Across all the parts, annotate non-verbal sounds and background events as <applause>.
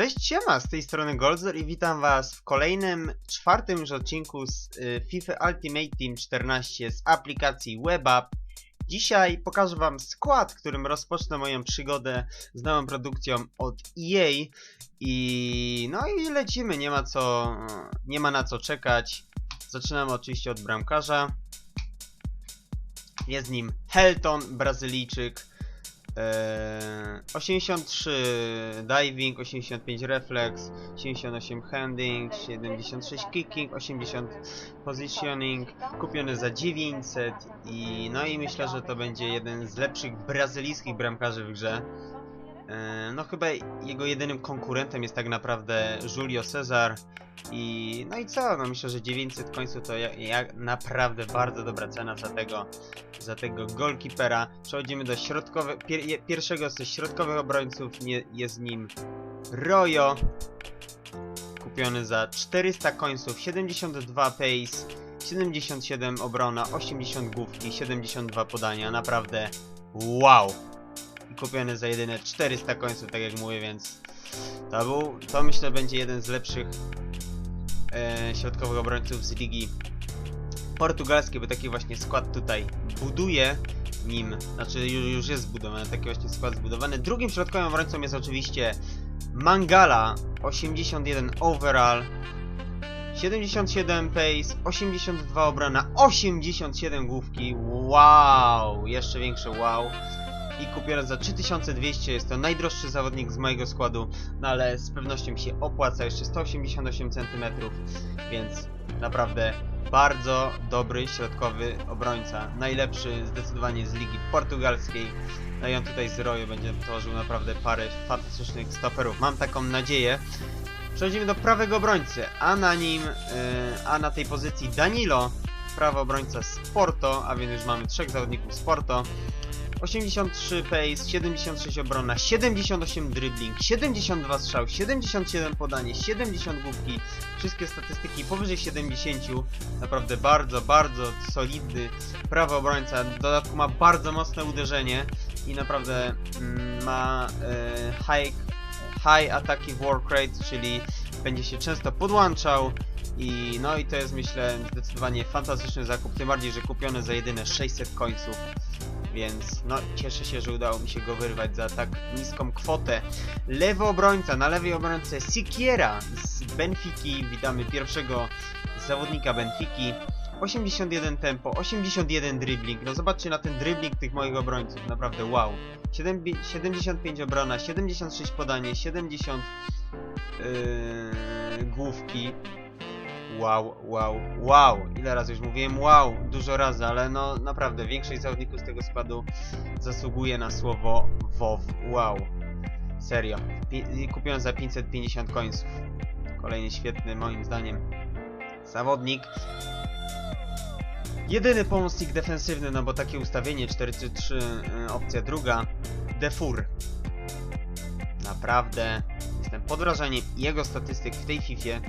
Cześć, siema, z tej strony Goldzor i witam was w kolejnym, czwartym już odcinku z y, FIFA Ultimate Team 14 z aplikacji WebApp. Dzisiaj pokażę wam skład, którym rozpocznę moją przygodę z nową produkcją od EA i no i lecimy, nie ma co, nie ma na co czekać. Zaczynamy oczywiście od bramkarza. Jest nim Helton, Brazylijczyk. Eee, 83 diving, 85 reflex, 78 handling, 76 kicking, 80 positioning, kupiony za 900 i no i myślę, że to będzie jeden z lepszych brazylijskich bramkarzy w grze. Eee, no chyba jego jedynym konkurentem jest tak naprawdę Julio Cesar i no i co, no myślę, że 900 końców to jak, jak naprawdę bardzo dobra cena za tego za tego golkipera. Przechodzimy do środkowe, pier, pierwszego ze środkowych obrońców, nie, jest nim Royo. Kupiony za 400 końców, 72 pace, 77 obrona, 80 główki, 72 podania. Naprawdę wow! Kupiony za jedyne 400 końców, tak jak mówię, więc to był, to myślę będzie jeden z lepszych e, środkowych obrońców z ligi portugalskiej, bo taki właśnie skład tutaj buduje nim, znaczy już, już jest zbudowany, taki właśnie skład zbudowany. Drugim środkowym obrońcą jest oczywiście Mangala, 81 overall, 77 pace, 82 obrona, 87 główki, wow, jeszcze większe wow. I kupiony za 3200, jest to najdroższy zawodnik z mojego składu, no ale z pewnością się opłaca, jeszcze 188 cm, więc naprawdę bardzo dobry środkowy obrońca. Najlepszy zdecydowanie z ligi portugalskiej. No i on tutaj z Roju będzie tworzył naprawdę parę fantastycznych stoperów. Mam taką nadzieję. Przechodzimy do prawego obrońcy, a na nim, yy, a na tej pozycji Danilo, prawy obrońca z Porto, a więc już mamy trzech zawodników z Porto. 83 pace, 76 obrona, 78 dribbling, 72 strzał, 77 podanie, 70 główki, wszystkie statystyki powyżej 70. Naprawdę bardzo, bardzo solidny prawy obrońca. W dodatku ma bardzo mocne uderzenie i naprawdę mm, ma e, high, high attacking work rate, czyli będzie się często podłączał. I no i to jest myślę zdecydowanie fantastyczny zakup, tym bardziej, że kupiony za jedyne 600 końców. Więc no cieszę się, że udało mi się go wyrwać za tak niską kwotę. Lewy obrońca, na lewej obrońce Sikiera z Benfiki. Witamy pierwszego zawodnika Benfiki. 81 tempo, 81 dribbling. No zobaczcie na ten dribbling tych moich obrońców, naprawdę wow. 7, 75 obrona, 76 podanie, 70 yy, główki. Wow, wow, wow. Ile razy już mówiłem wow, dużo razy, ale no naprawdę większość zawodników z tego składu zasługuje na słowo WoW. Wow. Serio. Pi- kupiłem za 550 końców. Kolejny świetny moim zdaniem zawodnik. Jedyny pomocnik defensywny, no bo takie ustawienie 4-3 y, opcja druga. Defur. Naprawdę jestem pod wrażeniem jego statystyk w tej Fifie.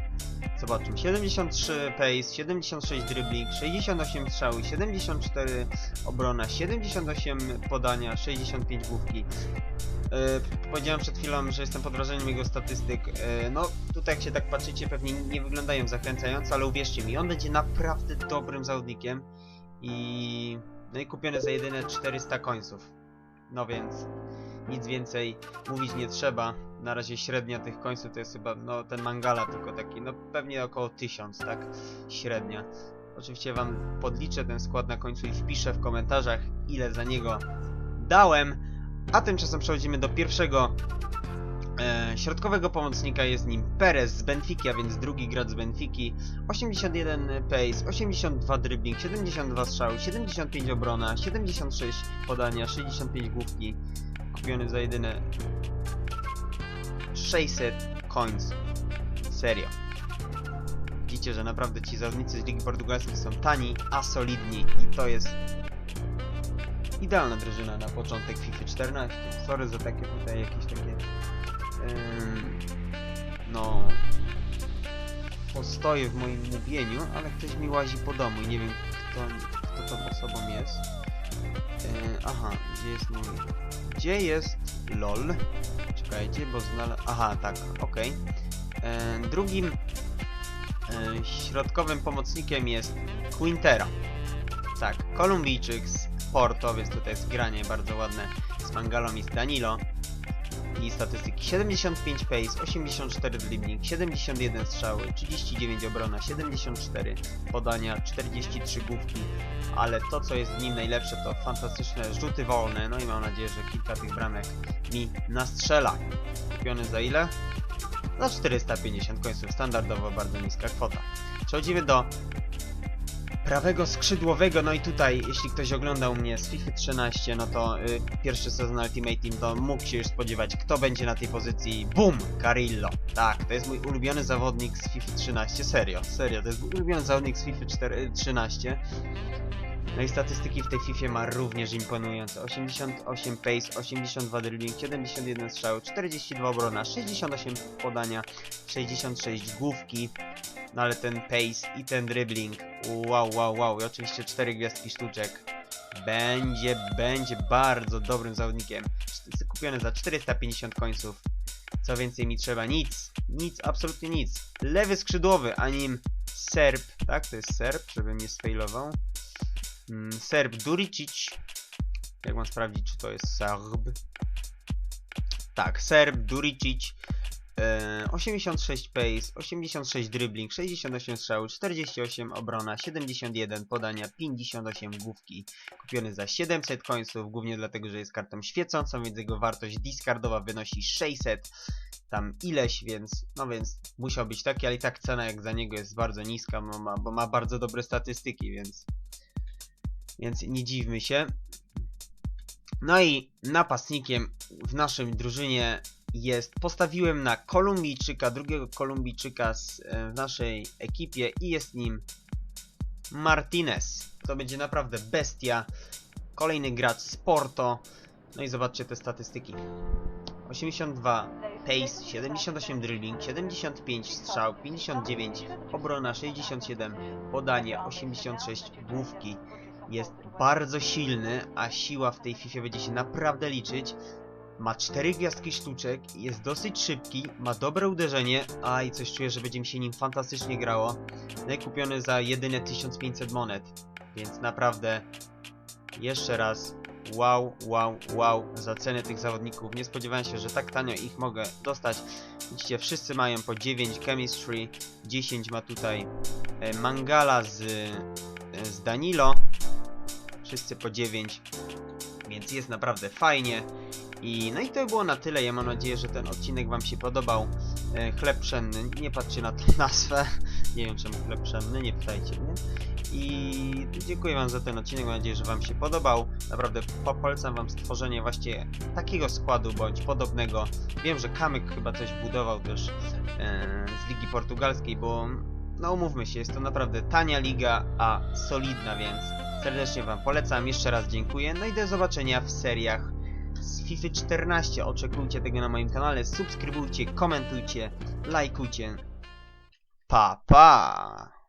Zobaczmy, 73 pace, 76 dribbling, 68 strzały, 74 obrona, 78 podania, 65 główki. Yy, powiedziałem przed chwilą, że jestem pod wrażeniem jego statystyk. Yy, no, tutaj jak się tak patrzycie, pewnie nie wyglądają zachęcająco, ale uwierzcie mi, on będzie naprawdę dobrym zawodnikiem i... No i kupiony za jedyne 400 końców. No więc nic więcej mówić nie trzeba. Na razie średnia tych końców to jest chyba, no ten mangala tylko taki, no pewnie około 1000, tak? Średnia. Oczywiście wam podliczę ten skład na końcu i wpiszę w komentarzach ile za niego dałem. A tymczasem przechodzimy do pierwszego e, środkowego pomocnika. Jest nim Perez z Benfiki, a więc drugi gracz z Benfiki. 81 pace, 82 dribbling, 72 strzały, 75 obrona, 76 podania, 65 główki. Kupiony za jedyne 600 coins. Serio. Widzicie, że naprawdę ci zawodnicy z Ligi Portugalskiej są tani, a solidni i to jest idealna drużyna na początek FIFA 14. Sorry za takie tutaj jakieś takie no postoje w moim mówieniu, ale ktoś mi łazi po domu i nie wiem kto, kto tą osobą jest. Yy, aha, gdzie jest. Gdzie jest lol. Czekajcie, bo znalazłem... Aha, tak, okej. E, Drugim e, środkowym pomocnikiem jest Quintero. Tak, Kolumbijczyk z Porto, więc tutaj jest granie bardzo ładne z Mangalą i z Danilo. I statystyki 75 pace, 84 dribbling, 71 strzały, 39 obrona, 74 podania, 43 główki, ale to co jest w nim najlepsze to fantastyczne rzuty wolne, no i mam nadzieję, że kilka tych bramek mi nastrzela. Kupiony za ile? Za 450 końców, standardowo bardzo niska kwota. Przechodzimy do prawego skrzydłowego, no i tutaj, jeśli ktoś oglądał mnie z FIFA 13, no to y, pierwszy sezon Ultimate Team, to mógł się już spodziewać, kto będzie na tej pozycji. Bum! Carillo. Tak, to jest mój ulubiony zawodnik z FIFA 13, serio, serio, to jest mój ulubiony zawodnik z FIFA 4, 13. No i statystyki w tej FIFA ma również imponujące. 88 pace, 82 dribbling, 71 strzał, 42 obrona, 68 podania, 66 główki. No ale ten pace i ten dribbling, wow, wow, wow. I oczywiście 4 gwiazdki sztuczek. Będzie, będzie bardzo dobrym zawodnikiem. Kupiony za 450 końców. Co więcej mi trzeba? Nic. Nic, absolutnie nic. Lewy skrzydłowy, a nim Serb, tak? To jest Serb, żebym nie sfailował. Mm, Serb Duricic. Jak mam sprawdzić, czy to jest Serb? Tak, Serb Duricic. E, 86 pace, 86 dribbling, 68 strzał, 48 obrona, 71 podania, 58 główki. Kupiony za 700 końców, głównie dlatego, że jest kartą świecącą, więc jego wartość discardowa wynosi 600 tam ileś, więc no więc musiał być taki, ale i tak cena jak za niego jest bardzo niska, bo ma, bo ma bardzo dobre statystyki, więc więc nie dziwmy się. No i napastnikiem w naszym drużynie jest, postawiłem na Kolumbijczyka, drugiego Kolumbijczyka z, e, w naszej ekipie i jest nim Martinez. To będzie naprawdę bestia. Kolejny gracz z Porto. No i zobaczcie te statystyki. 82 pace, 78 drilling, 75 strzał, 59 obrona, 67 podanie, 86 główki. Jest bardzo silny, a siła w tej FIFA będzie się naprawdę liczyć. Ma 4 gwiazdki sztuczek, jest dosyć szybki, ma dobre uderzenie, a i coś czuję, że będzie mi się nim fantastycznie grało. Kupiony za jedyne 1500 monet, więc naprawdę jeszcze raz wow, wow, wow za cenę tych zawodników. Nie spodziewałem się, że tak tanio ich mogę dostać. Widzicie, wszyscy mają po 9 chemistry, 10 ma tutaj e, Mangala z, e, z Danilo. Wszyscy po 9, więc jest naprawdę fajnie. I no i to by było na tyle. Ja mam nadzieję, że ten odcinek Wam się podobał. E, chleb pszenny, nie patrzcie na tę nazwę. <laughs> Nie wiem czemu chleb pszenny, nie pytajcie mnie. I dziękuję Wam za ten odcinek, mam nadzieję, że Wam się podobał. Naprawdę po- polecam Wam stworzenie właśnie takiego składu bądź podobnego. Wiem, że Kamyk chyba coś budował też e, z Ligi Portugalskiej, bo no umówmy się, jest to naprawdę tania liga, a solidna, więc serdecznie Wam polecam. Jeszcze raz dziękuję. No i do zobaczenia w seriach z FIFA 14. Oczekujcie tego na moim kanale. Subskrybujcie, komentujcie, lajkujcie. Pa, pa!